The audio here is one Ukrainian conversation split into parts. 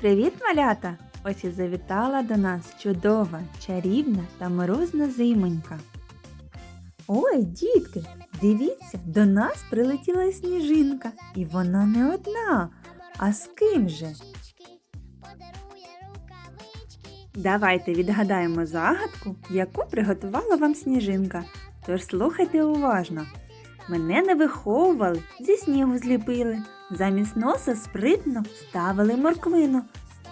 Привіт, малята! Ось і завітала до нас чудова, чарівна та морозна зимонька. Ой, дітки, дивіться, до нас прилетіла сніжинка, і вона не одна. А з ким же? Давайте відгадаємо загадку, яку приготувала вам сніжинка. Тож слухайте уважно. Мене не виховували, зі снігу зліпили, замість носа спритно ставили морквину,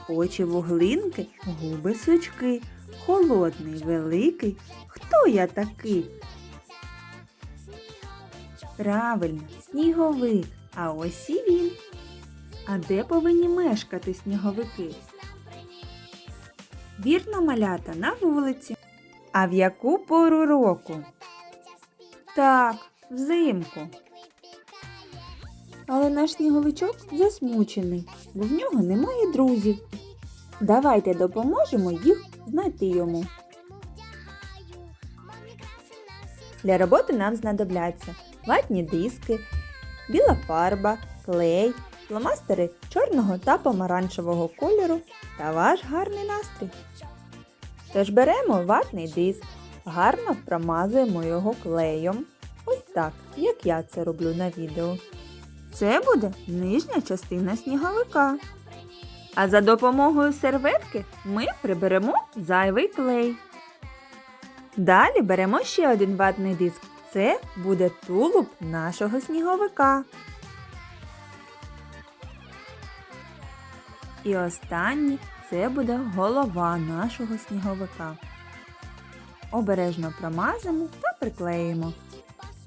очі вуглинки, губи сучки, холодний, великий. Хто я такий? Правильно, сніговик, а ось і він. А де повинні мешкати сніговики? Вірно, малята на вулиці. А в яку пору року? Так, взимку. Але наш сніговичок засмучений, бо в нього немає друзів. Давайте допоможемо їх знайти йому. Для роботи нам знадобляться ватні диски, біла фарба, клей, фломастери чорного та помаранчевого кольору та ваш гарний настрій. Тож беремо ватний диск, гарно промазуємо його клеєм. Так, як я це роблю на відео. Це буде нижня частина сніговика. А за допомогою серветки ми приберемо зайвий клей. Далі беремо ще один ватний диск. Це буде тулуб нашого сніговика. І останній це буде голова нашого сніговика. Обережно промазимо та приклеїмо.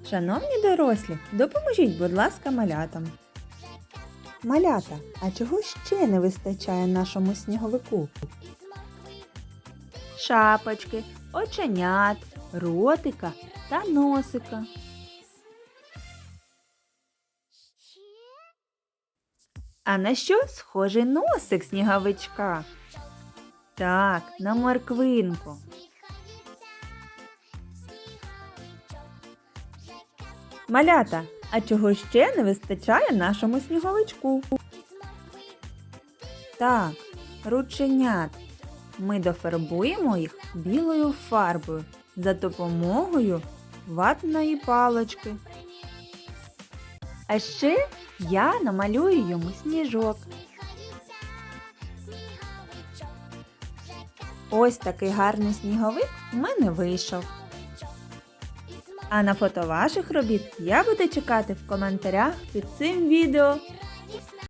Шановні дорослі, допоможіть, будь ласка, малятам. Малята, а чого ще не вистачає нашому сніговику? Шапочки, оченят, ротика та носика. А на що схожий носик сніговичка? Так, на морквинку. Малята, а чого ще не вистачає нашому сніговичку? Так, рученят. Ми дофарбуємо їх білою фарбою за допомогою ватної палочки. А ще я намалюю йому сніжок. Ось такий гарний сніговик в мене вийшов. А на фото ваших робіт я буду чекати в коментарях під цим відео.